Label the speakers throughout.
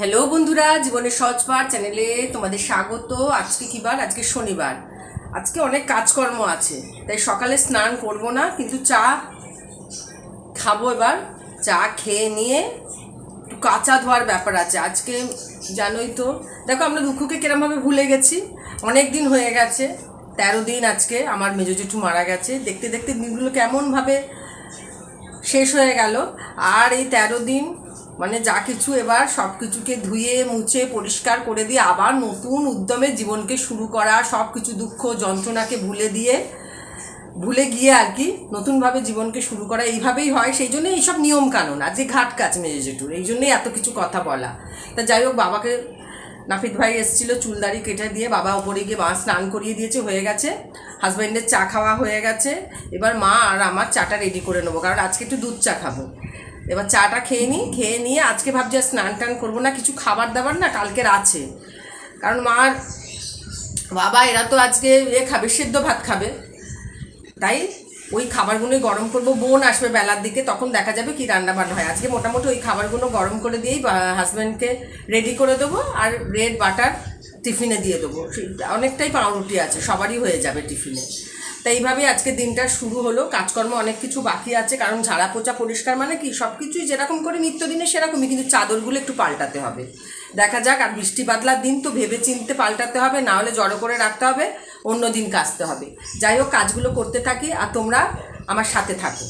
Speaker 1: Hello বন্ধুরা, জীবনের পাঠ চ্যানেলে তোমাদের স্বাগত। আজকে কি বার? আজকে শনিবার। আজকে অনেক কাজকর্ম আছে, তাই সকালে স্নান করব না, কিন্তু চা খাব এবার। চা খেয়ে নিয়ে একটু কাঁচা ধোয়ার ব্যাপার আছে। আজকে জানোই তো, দেখো আমরা দুঃখকে কিরমভাবে ভুলে গেছি। অনেক দিন হয়ে গেছে, তেরো দিন আজকে আমার মেজো জেঠু মারা গেছে। দেখতে দেখতে দিনগুলো কেমনভাবে শেষ হয়ে গেল। আর এই তেরো দিন মানে যা কিছু এবার সব কিছুকে ধুয়ে, মুছে, পরিষ্কার করে দিয়ে আবার নতুন উদ্যমে জীবনকে শুরু করা সব কিছু দুঃখ, যন্ত্রণাকে ভুলে দিয়ে, ভুলে গিয়ে আর কি নতুনভাবে জীবনকে শুরু করা, এইভাবেই হয়। সেই জন্য এইসব নিয়ম কানুন যে ঘাট কাজ মেজে জেঠুর, এই জন্যই এত কিছু কথা বলা। তা যাই হোক, বাবাকে নাফিদ ভাই এসেছিল চুলদারি কেটে দিয়ে বাবা ওপরে গিয়ে মা স্নান করিয়ে দিয়েছে, হয়ে গেছে। হাজব্যান্ডের চা খাওয়া হয়ে গেছে। এবার মা আর আমার চাটা রেডি করে নেব, কারণ আজকে একটু দুধ চা খাব। এবার চাটা খেয়ে নিই খেয়ে নিয়ে আজকে ভাবছি আর স্নান টান করব না, কিছু খাবার দাবার না কালকের আছে। কারণ মার বাবা এরা তো আজকে এ খাবে, সেদ্ধ ভাত খাবে। তাই ওই খাবারগুলোই গরম করব, বোন আসবে বেলার দিকে, তখন দেখা যাবে কি রান্না বান্না হয়। আজকে মোটামুটি ওই খাবারগুলো গরম করে দিয়েই হাজব্যান্ডকে রেডি করে দেবো আর ব্রেড বাটার টিফিনে দিয়ে দেবো। অনেকটাই পাউরুটি আছে, সবারই হয়ে যাবে টিফিনে তাই এইভাবেই আজকে দিনটা শুরু হলো। কাজকর্ম অনেক কিছু বাকি আছে, কারণ ঝাড়া পোচা পরিষ্কার মানে কি? সব কিছুই যেরকম করে নিত্যদিনে সেরকমই, কিন্তু চাদরগুলো একটু পাল্টাতে হবে। দেখা যাক, আর বৃষ্টি বাদলার দিন তো ভেবে চিনতে পাল্টাতে হবে, না হলে জড়ো করে রাখতে হবে, অন্য দিন কাচতে হবে। যাই হোক, কাজগুলো করতে থাকি, আর তোমরা আমার সাথে থাকো।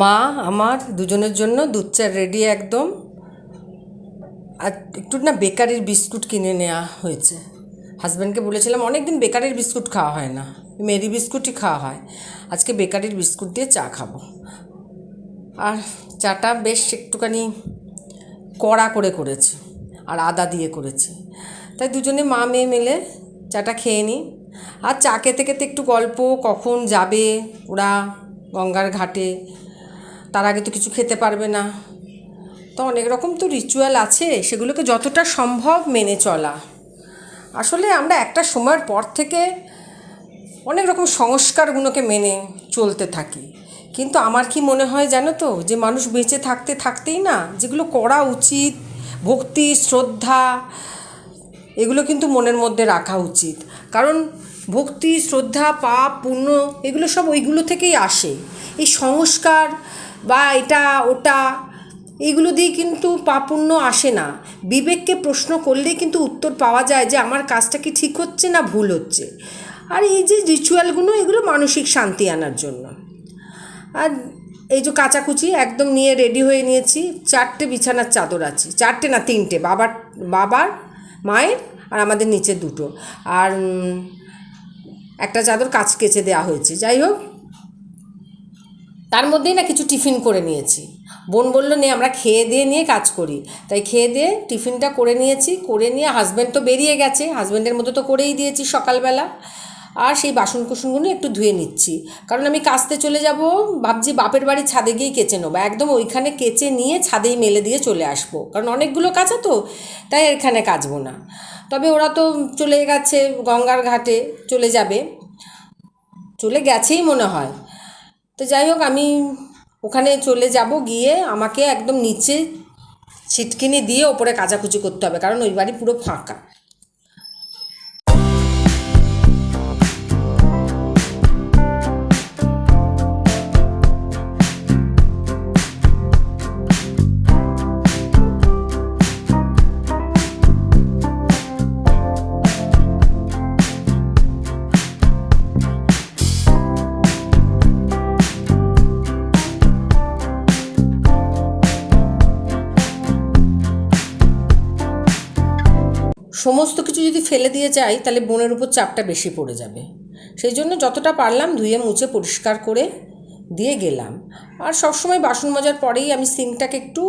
Speaker 1: মা আমার দুজনের জন্য দুধ চা রেডি একদম। আর একটু না বেকারির বিস্কুট কিনে নেওয়া হয়েছে। হাজব্যান্ডকে বলেছিলাম অনেক দিন বেকারির বিস্কুট খাওয়া হয় না, মেরি বিস্কুটই খাওয়া হয়, আজকে বেকারির বিস্কুট দিয়ে চা খাব। আর চাটা বেশ একটুখানি কড়া করে করেছি আর আদা দিয়ে করেছি। তাই দুজনে মা মেয়ে মিলে চাটা খেয়ে নিই। আর চা খেতে খেতে একটু গল্প, কখন যাবে ওরা গঙ্গার ঘাটে, তার আগে তো কিছু খেতে পারবে না। তো অনেক রকম তো রিচুয়াল আছে, সেগুলোকে যতটা সম্ভব মেনে চলা। আসলে আমরা একটা সময়ের পর থেকে অনেক রকম সংস্কারগুলোকে মেনে চলতে থাকি। কিন্তু আমার কি মনে হয় জানো তো? যে মানুষ বেঁচে থাকতে থাকতেই না, যেগুলো করা উচিত, ভক্তি, শ্রদ্ধা, এগুলো কিন্তু মনের মধ্যে রাখা উচিত। কারণ ভক্তি, শ্রদ্ধা, পাপ, পুণ্য, এগুলো সব ওইগুলো থেকেই আসে। এই সংস্কার বা এটা ওটা এইগুলো দিয়ে কিন্তু পাপুণ্য আসে না। বিবেককে প্রশ্ন করলেই কিন্তু উত্তর পাওয়া যায় যে, আমার কাজটা কি ঠিক হচ্ছে না ভুল হচ্ছে? আর এই যে রিচুয়ালগুলো এগুলো মানসিক শান্তি আনার জন্য। আর এই যে কাচাকুচি, একদম নিয়ে রেডি হয়ে নিয়েছি। চারটে বিছানার চাদর আছে। চারটে না, তিনটে। বাবার বাবার, মায়ের আর আমাদের নিচে দুটো। আর একটা চাদর কাচ কেচে দেওয়া হয়েছে। যাই হোক, তার মধ্যেই না কিছু টিফিন করে নিয়েছি। বোন বলল, নে, আমরা খেয়ে দিয়ে নিয়ে কাজ করি। তাই খেয়ে দিয়ে টিফিনটা করে নিয়েছি। করে নিয়ে হাজব্যান্ড তো বেরিয়ে গেছে। হাজব্যান্ডের মতো তো করেই দিয়েছি সকালবেলা। আর সেই বাসন কুসনগুলো একটু ধুয়ে নিচ্ছি। কারণ আমি কাচতে চলে যাব, ভাবছি বাপের বাড়ি ছাদে গিয়েই কেচে নেব। একদম ওইখানে কেচে নিয়ে ছাদেই মেলে দিয়ে চলে আসব। কারণ অনেকগুলো কাঁচা তো, তাই এখানে কাচবো না। তবে ওরা তো চলে গেছে গঙ্গার ঘাটে, চলে যাবে। চলে গেছেই মনে হয়। তো যাই হোক, আমি ওখানে চলে যাব গিয়ে আমাকে একদম নিচে ছিটকিনি দিয়ে ওপরে কাচাকুচি করতে হবে, কারণ ওই বাড়ি পুরো ফাঁকা। সমস্ত কিছু যদি ফেলে দিয়ে যাই, তাহলে বোনের উপর চাপটা বেশি পড়ে যাবে। সেই জন্য যতটা পারলাম ধুয়ে মুছে পরিষ্কার করে দিয়ে গেলাম। আর সবসময় বাসন মাজার পরেই আমি সিঙ্কটাকে একটু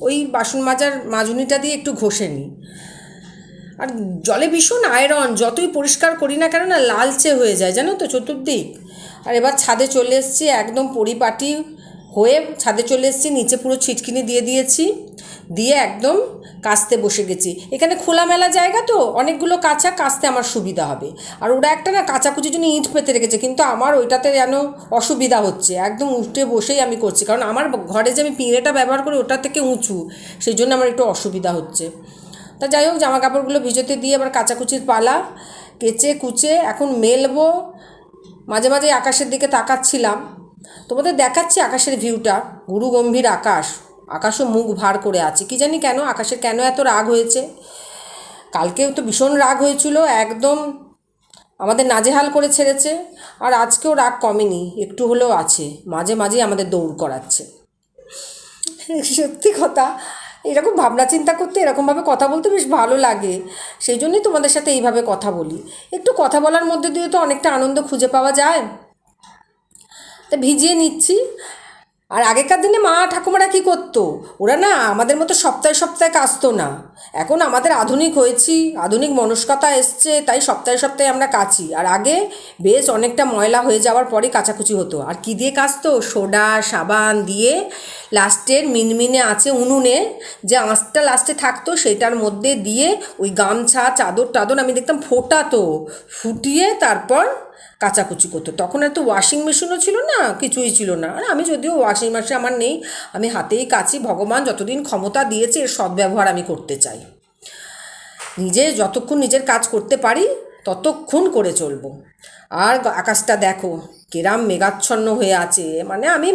Speaker 1: ওই বাসন মাজার মাজুনিটা দিয়ে একটু ঘষে নিই। আর জলে ভীষণ আয়রন যতই পরিষ্কার করি না কেন না, লালচে হয়ে যায়, জানো তো, চতুর্দিক। আর এবার ছাদে চলে এসেছি, একদম পরিপাটি হয়ে ছাদে চলে এসেছি, নিচে পুরো ছিটকিনি দিয়ে দিয়েছি। দিয়ে একদম কাস্তে বসে গেছি। এখানে খোলামেলা জায়গা তো, অনেকগুলো কাঁচা কাস্তে আমার সুবিধা হবে। আর ওরা একটা না কাঁচাকুচির জন্য ইঁট পেতে রেখেছে, কিন্তু আমার ওইটাতে যেন অসুবিধা হচ্ছে। একদম উঠে বসেই আমি করছি, কারণ আমার ঘরে যে আমি পিঁড়েটা ব্যবহার করি ওটা থেকে উঁচু সেই জন্য আমার একটু অসুবিধা হচ্ছে। তা যাই হোক জামা কাপড়গুলো ভিজোতে দিয়ে আবার কাচাকুচির পালা, কেচে কুচে এখন মেলবো। মাঝে মাঝে আকাশের দিকে তাকাচ্ছিলাম। তোমাদের দেখাচ্ছি আকাশের ভিউটা গুরু গম্ভীর আকাশ। আকাশও মুখ ভার করে আছে। কি জানি কেন? আকাশের কেন এত রাগ হয়েছে? কালকেও তো ভীষণ রাগ হয়েছিল, একদম আমাদের নাজেহাল করে ছেড়েছে, আর আজকেও রাগ কমেনি, একটু হলেও আছে, মাঝে মাঝেই আমাদের দৌড় করাচ্ছে। সত্যি কথা, এরকম ভাবনা চিন্তা করতে, এরকমভাবে কথা বলতে বেশ ভালো লাগে, সেই জন্যই তোমাদের সাথে এইভাবে কথা বলি। একটু কথা বলার মধ্যে দিয়ে তো অনেকটা আনন্দ খুঁজে পাওয়া যায়। তা ভিজিয়ে নিচ্ছি আর আগেকার দিনে মা ঠাকুমারা কী করতো? ওরা না আমাদের মতো সপ্তাহে সপ্তাহে কাচতো না। এখন আমাদের আধুনিক হয়েছি, আধুনিক মনস্কতা এসছে, তাই সপ্তাহে সপ্তাহে আমরা কাচি। আর আগে বেশ অনেকটা ময়লা হয়ে যাওয়ার পরে কাচাকুচি হতো। আর কী দিয়ে কাচতো? সোডা, সাবান দিয়ে লাস্টের মিনমিনে আছে উনুনে যে আঁচটা লাস্টে থাকতো সেটার মধ্যে দিয়ে ওই গামছা চাদর টাদর আমি দেখতাম ফোটাতো। ফুটিয়ে তারপর কাচাকুচি করতো। তখন এত ওয়াশিং মেশিনও ছিল না, কিছুই ছিল না। আর আমি যদিও ওয়াশিং মেশিন আমার নেই, আমি হাতেই কাচি। ভগবান যতদিন ক্ষমতা দিয়েছে, এর সদ্ব্যবহার আমি করতে চাই। নিজে যতক্ষণ নিজের কাজ করতে পারি ততক্ষণ করে চলবো। আর আকাশটা দেখো, কেরাম মেঘাচ্ছন্ন হয়ে আছে। মানে আমি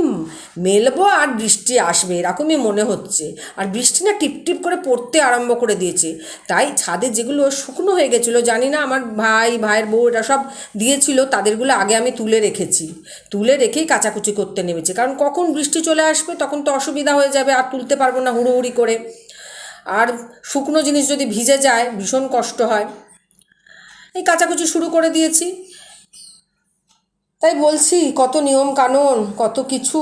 Speaker 1: মেলবো আর বৃষ্টি আসবে, এরকমই মনে হচ্ছে। আর বৃষ্টি না টিপ টিপ করে পড়তে আরম্ভ করে দিয়েছে। তাই ছাদে যেগুলো শুকনো হয়ে গেছিল, জানি না আমার ভাই, ভাইয়ের বউ এটা সব দিয়েছিল, তাদেরগুলো আগে আমি তুলে রেখেছি। তুলে রেখেই কাচাকুচি করতে নেমেছি। কারণ কখন বৃষ্টি চলে আসবে, তখন তো অসুবিধা হয়ে যাবে, আর তুলতে পারব না হুড়োহুড়ি করে। আর শুকনো জিনিস যদি ভিজে যায়, ভীষণ কষ্ট হয়। এই কাচাকুচি শুরু করে দিয়েছি। তাই বলছি, কত নিয়ম কানুন, কত কিছু,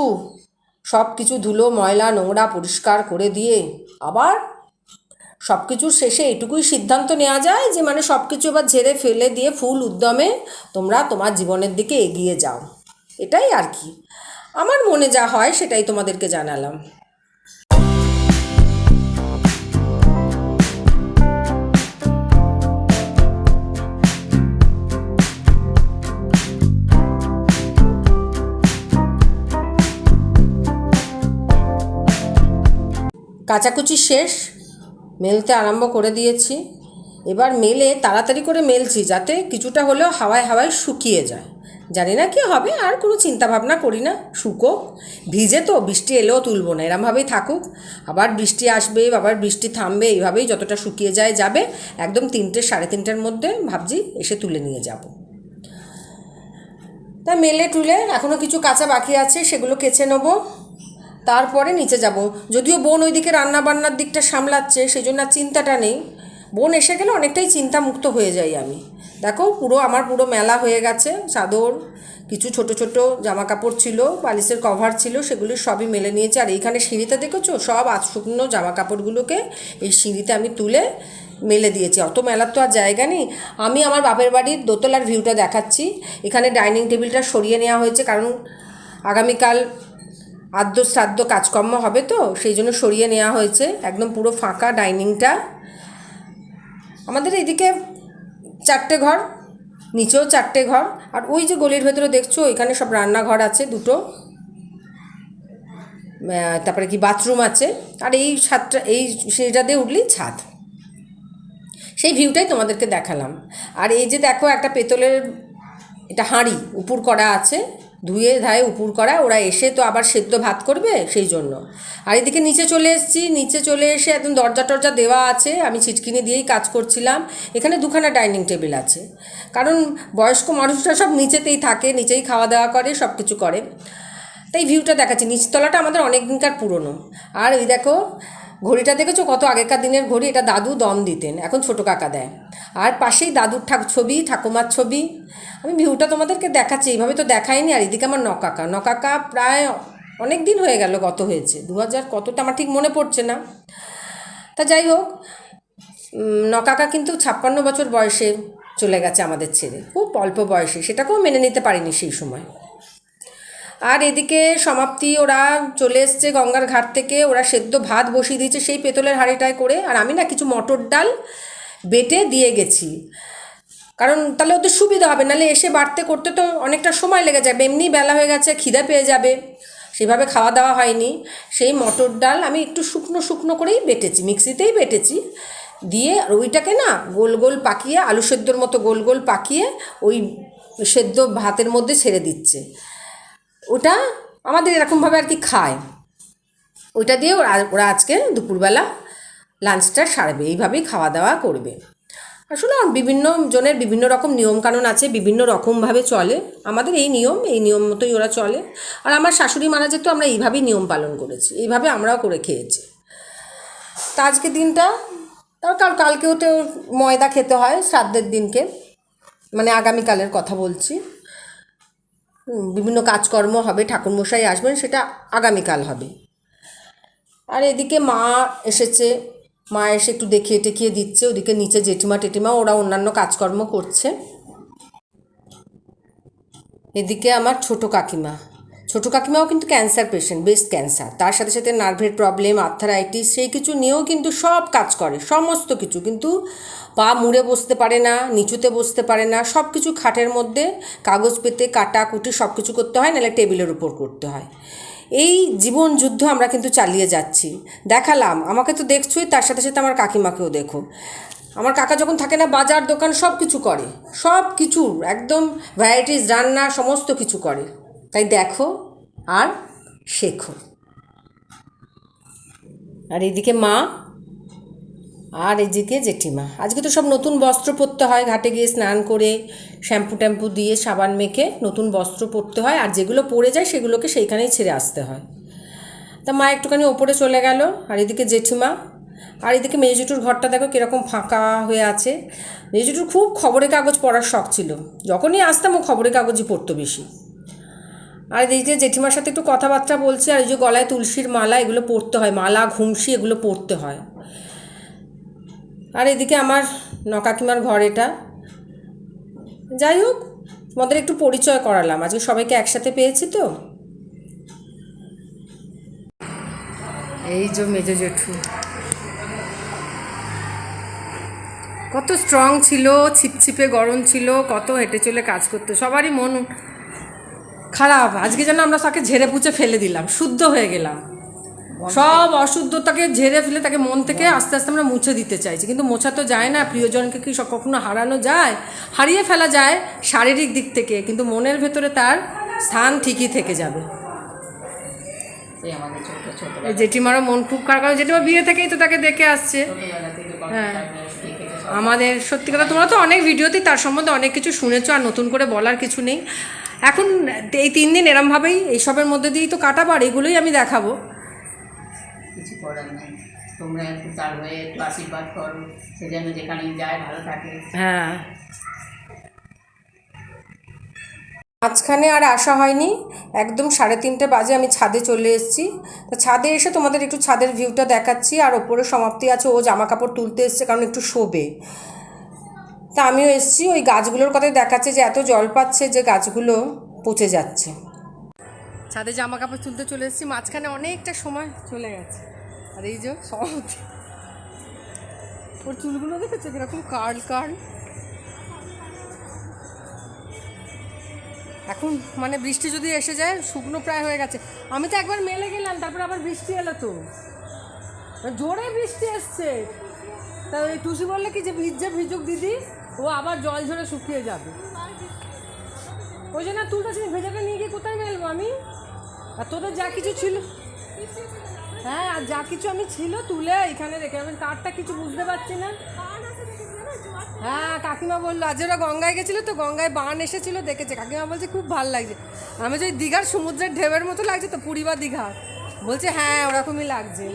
Speaker 1: সব কিছু ধুলো, ময়লা, নোংরা পরিষ্কার করে দিয়ে আবার সব কিছুর শেষে এটুকুই সিদ্ধান্ত নেওয়া যায় যে মানে সব কিছু এবার ঝেড়ে ফেলে দিয়ে ফুল উদ্যমে তোমরা তোমার জীবনের দিকে এগিয়ে যাও। এটাই আর কি। আমার মনে যা হয় সেটাই তোমাদেরকে জানালাম। কাচাকুচি শেষ, মেলতে আরম্ভ করে দিয়েছি। এবার মেলে তাড়াতাড়ি করে মেলছি যাতে কিছুটা হলেও হাওয়ায় হাওয়ায় শুকিয়ে যায়। জানি না কি হবে, আর কোনো চিন্তা ভাবনা করি না শুকোক ভিজে তো, বৃষ্টি এলেও তুলবো না, এরমভাবেই থাকুক। আবার বৃষ্টি আসবে, আবার বৃষ্টি থামবে, এইভাবেই যতটা শুকিয়ে যায় যাবে। একদম তিনটে, সাড়ে তিনটের মধ্যে ভাবছি এসে তুলে নিয়ে যাব। তা মেলে টুলে এখনও কিছু কাঁচা বাকি আছে, সেগুলো কেচে নেব। তারপরে নিচে যাব। যদিও বোন ওইদিকে রান্না বান্নার দিকটা সামলাচ্ছে সেই জন্য আর চিন্তাটা নেই। বোন এসে গেলে অনেকটাই চিন্তামুক্ত হয়ে যাই আমি। দেখো, পুরো আমার পুরো মেলা হয়ে গেছে, চাদর, কিছু ছোট ছোট জামা কাপড় ছিল, বালিশের কভার ছিল, সেগুলো সবই মেলে নিয়েছে। আর এইখানে সিঁড়িতে দেখেছ? সব আজ শুকনো জামা কাপড়গুলোকে এই সিঁড়িতে আমি তুলে মেলে দিয়েছি। অত মেলার তো আর জায়গা নেই। আমি আমার বাপের বাড়ির দোতলার ভিউটা দেখাচ্ছি। এখানে ডাইনিং টেবিলটা সরিয়ে নেওয়া হয়েছে, কারণ আগামীকাল আদ্য শ্রাদ্ধ কাজকর্ম হবে তো, সেই জন্য সরিয়ে নেওয়া হয়েছে, একদম পুরো ফাঁকা ডাইনিংটা। আমাদের এদিকে চারটে ঘর, নিচেও চারটে ঘর, আর ওই যে গলির ভেতরে দেখছ ওইখানে সব রান্নাঘর আছে দুটো। তারপরে কি বাথরুম আছে, আর এই ছাদটা এই সিঁড়িটা দিয়ে উঠলেই ছাদ। সেই ভিউটাই তোমাদেরকে দেখালাম। আর এই যে দেখো একটা পেতলের, এটা হাঁড়ি, উপর করা আছে। ধুয়ে ধায়ে উপুর করা, ওরা এসে তো আবার সেদ্ধ ভাত করবে সেই জন্য। আর এদিকে নিচে চলে এসেছি, নিচে চলে এসে একদম দরজা টরজা দেওয়া আছে, আমি ছিটকিনি দিয়েই কাজ করছিলাম। এখানে দুখানা ডাইনিং টেবিল আছে। কারণ বয়স্ক মানুষরা সব নিচেতেই থাকে, নিচেই খাওয়া দাওয়া করে, সব কিছু করে। তাই ভিউটা দেখাচ্ছি। নিচতলাটা আমাদের অনেক দিনকার পুরনো। আর ওই দেখো ঘড়িটা দেখেছ? কত আগেকার দিনের ঘড়ি? এটা দাদু দম দিতেন। এখন ছোটো কাকা দেয়। আর পাশেই দাদুর ঠাক ছবি, ঠাকুমার ছবি। আমি ভিউটা তোমাদেরকে দেখাচ্ছি। এইভাবে তো দেখাইনি আর এদিকে আমার নকাকা। নকাকা প্রায় অনেক দিন হয়ে গেল গত হয়েছে। দু হাজার কতটা আমার ঠিক মনে পড়ছে না। তা যাই হোক নকাকা কিন্তু ছাপ্পান্ন বছর বয়সে চলে গেছে আমাদের ছেড়ে। খুব অল্প বয়সে। সেটাকেও মেনে নিতে পারিনি সেই সময়। আর এদিকে সমাপ্তি, ওরা চলে এসছে গঙ্গার ঘাট থেকে। ওরা সেদ্ধ ভাত বসিয়ে দিয়েছে সেই পেতলের হাঁড়িটায় করে। আর আমি না কিছু মটর ডাল বেটে দিয়ে গেছি। কারণ তাহলে ওদের সুবিধা হবে, নাহলে এসে বাড়তে করতে তো অনেকটা সময় লেগে যাবে। এমনি বেলা হয়ে গেছে, খিদে পেয়ে যাবে। সেভাবে খাওয়া দাওয়া হয়নি। সেই মটর ডাল আমি একটু শুকনো শুকনো করেই বেটেছি, মিক্সিতেই বেটেছি। দিয়ে আর ওইটাকে না গোল গোল পাকিয়ে, আলু সেদ্ধর মতো গোল গোল পাকিয়ে ওই সেদ্ধ ভাতের মধ্যে ছেড়ে দিচ্ছে। ওটা আমাদের এরকমভাবে আর কি খায়। ওইটা দিয়ে ওরা ওরা আজকে দুপুরবেলা লাঞ্চটা সারবে, এইভাবেই খাওয়া দাওয়া করবে আসলে বিভিন্ন জনের বিভিন্ন রকম নিয়মকানুন আছে, বিভিন্ন রকমভাবে চলে। আমাদের এই নিয়ম এই নিয়ম মতোই ওরা চলে। আর আমার শাশুড়ি মারা যেত আমরা এইভাবেই নিয়ম পালন করেছি, এইভাবে আমরাও করে খেয়েছি। তা আজকে দিনটা তার কাল, কালকেও তো ময়দা খেতে হয়, শ্রাদ্ধের দিনকে। মানে আগামীকালের কথা বলছি। বিভিন্ন কাজকর্ম হবে, ঠাকুরমশাই আসবেন, সেটা আগামীকাল হবে। আর এদিকে মা এসেছে, মা এসে একটু দেখিয়ে টেকিয়ে দিচ্ছে, ওদিকে নিচে জেঠিমা টেটিমা ওরা অন্যান্য কাজকর্ম করছে। এদিকে আমার ছোট কাকিমা। ছোট কাকিমাও কিন্তু ক্যান্সার পেশেন্ট বেস্ট ক্যান্সার তার সাথে সাথে নার্ভের প্রবলেম আর্থারাইটিস সেই কিছু নিয়েও কিন্তু সব কাজ করে, সমস্ত কিছু। কিন্তু পা মুড়ে বসতে পারে না, নিচুতে বসতে পারে না সব কিছু খাটের মধ্যে, কাগজ পেতে, কাটা, কুটি সব কিছু করতে হয়, নাহলে টেবিলের উপর করতে হয়। এই জীবন যুদ্ধ আমরা কিন্তু চালিয়ে যাচ্ছি। দেখালাম, আমাকে তো দেখছোই, তার সাথে সাথে আমার কাকিমাকেও দেখো। আমার কাকা যখন থাকে না, বাজার, দোকান সব কিছু করে। সব কিছু একদম ভ্যারাইটিস রান্না, সমস্ত কিছু করে। তাই দেখো আর শেখো। আর এদিকে মা, আর এদিকে জেঠিমা। আজকে তো সব নতুন বস্ত্র পরতে হয়, ঘাটে গিয়ে স্নান করে শ্যাম্পু ট্যাম্পু দিয়ে সাবান মেখে নতুন বস্ত্র পরতে হয়, আর যেগুলো পরে যায় সেগুলোকে সেইখানেই ছেড়ে আসতে হয়। তা মা একটুখানি ওপরে চলে গেল, আর এদিকে জেঠিমা, আর এদিকে মেজুটুর ঘরটা দেখো কীরকম ফাঁকা হয়ে আছে। মেজুটুর খুব খবরের কাগজ পড়ার শখ ছিল, যখনই আসতাম ও খবরের কাগজই পড়তো বেশি। আর এই যে জেঠিমার সাথে একটু কথাবার্তা বলছে, আর এই যে গলায় তুলসীর মালা, এগুলো পরতে হয়, মালা, ঘুমসি, এগুলো পরতে হয়। আর এদিকে আমার নকাকিমার ঘর এটা। যাই হোক, তোমাদের একটু পরিচয় করালাম। আজকে সবাইকে একসাথে পেয়েছি তো। এই যে মেজো জেঠু। কত স্ট্রং ছিল, ছিপছিপে গরম ছিল, কত হেঁটে চলে কাজ করতে। সবারই মন খারাপ। আজকে যেন আমরা তাকে ঝেড়ে পুচে ফেলে দিলাম শুদ্ধ হয়ে গেলাম। সব অশুদ্ধতাকে ঝেড়ে ফেলে তাকে মন থেকে আস্তে আস্তে আমরা মুছে দিতে চাইছি। কিন্তু মোছা তো যায় না প্রিয়জনকে কি কখনো হারানো যায়? হারিয়ে ফেলা যায় শারীরিক দিক থেকে কিন্তু মনের ভেতরে তার স্থান ঠিকই থেকে যাবে। জেঠিমারও মন খুব খারাপ। কারণ জেঠিমা বিয়ে থেকেই তো তাকে দেখে আসছে। হ্যাঁ। আমাদের সত্যি কথা তোমরা তো অনেক ভিডিওতেই তার সম্বন্ধে অনেক কিছু শুনেছো আর নতুন করে বলার কিছু নেই। এখন এই তিন দিন এরমভাবেই এইসবের মধ্যে দিয়েই তো কাটাবো আর এগুলোই আমি দেখাবো।
Speaker 2: কিছু করার নেই। তোমরা একটু তার হয়ে একটু আশীর্বাদ করো সে যেন যেখানে যায় ভালো থাকে।
Speaker 1: হ্যাঁ। মাঝখানে আর আসা হয়নি। একদম সাড়ে তিনটে বাজে আমি ছাদে চলে এসেছি। তো ছাদে এসে তোমাদের একটু ছাদের ভিউটা দেখাচ্ছি আর ওপরে সমাপ্তি আছে ও জামা কাপড় তুলতে এসছে কারণ একটু শোবে। তা আমিও এসেছি, ওই গাছগুলোর কথাই দেখাচ্ছে যে এত জল পাচ্ছে যে গাছগুলো পচে যাচ্ছে। ছাদে জামা কাপড় তুলতে চলে এসেছি, মাঝখানে অনেকটা সময় চলে গেছে। আর এই যে সমাপ্তি ওর চুলগুলো দেখেছ কীরকম কার্ল কার্ল? এখন মানে বৃষ্টি যদি এসে যায়, শুকনো প্রায় হয়ে গেছে। আমি তো একবার মেলে গেলাম, তারপর আবার বৃষ্টি এলো তো। জোরে বৃষ্টি এসছে। তা টুসি বললে কি যে ভিজে ভিজুক দিদি? ও আবার জল ঝরে শুকিয়ে যাবে। ওই জন্য তুলটা ছিল ভেজাটা নিয়ে গিয়ে কোথায় মেলবো আমি আর তোদের যা কিছু ছিল? হ্যাঁ আর যা কিছু আমি ছিল তুলে এখানে রেখে আমি তারটা কিছু বুঝতে পারছি না। হ্যাঁ কাকিমা বলল, আজ ওরা গঙ্গায় গেছিল তো, গঙ্গায় বান এসেছিল, দেখেছে। কাকিমা বলছে, খুব ভালো লাগছে। আমি যে দীঘার সমুদ্রের ঢেউয়ের মতো লাগছে তো, পুরী বা দীঘার বলছে হ্যাঁ ওরকমই লাগছে।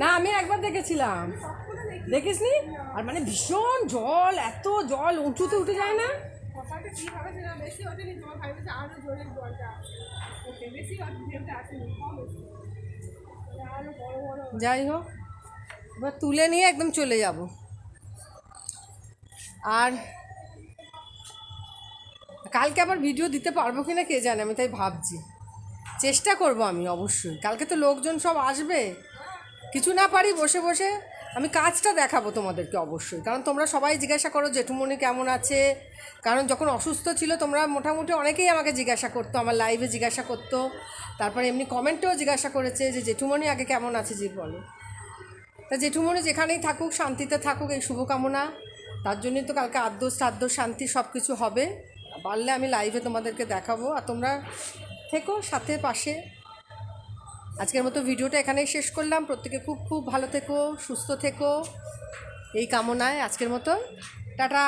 Speaker 1: না আমি একবার দেখেছিলাম। দেখিসনি? আর মানে ভীষণ জল এত জল উঁচুতে উঠে যায় না? যাই হোক এবার তুলে নিয়ে একদম চলে যাব। আর কালকে আবার ভিডিও দিতে পারব কি না কে জানে আমি তাই ভাবছি। চেষ্টা করব আমি অবশ্যই। কালকে তো লোকজন সব আসবে। কিছু না পারি, বসে বসে আমি কাজটা দেখাবো তোমাদেরকে অবশ্যই। কারণ তোমরা সবাই জিজ্ঞাসা করো, জেঠুমণি কেমন আছে? কারণ যখন অসুস্থ ছিল তোমরা মোটামুটি অনেকেই আমাকে জিজ্ঞাসা করতো, আমার লাইভে জিজ্ঞাসা করতো। তারপরে এমনি কমেন্টেও জিজ্ঞাসা করেছে যে, জেঠুমণি আগে কেমন আছে বলো। তা জেঠুমণি যেখানেই থাকুক, শান্তিতে থাকুক, এই শুভকামনা। তার জন্যই তো কালকে আদ্য শ্রাদ্ধ শান্তি সব কিছু হবে। পারলে আমি লাইভে তোমাদেরকে দেখাবো। আর তোমরা থেকো সাথে, পাশে। আজকের মতো ভিডিওটা এখানেই শেষ করলাম। প্রত্যেকে খুব খুব ভালো থেকো, সুস্থ থেকো। এই কামনায় আজকের মতো। টাটা।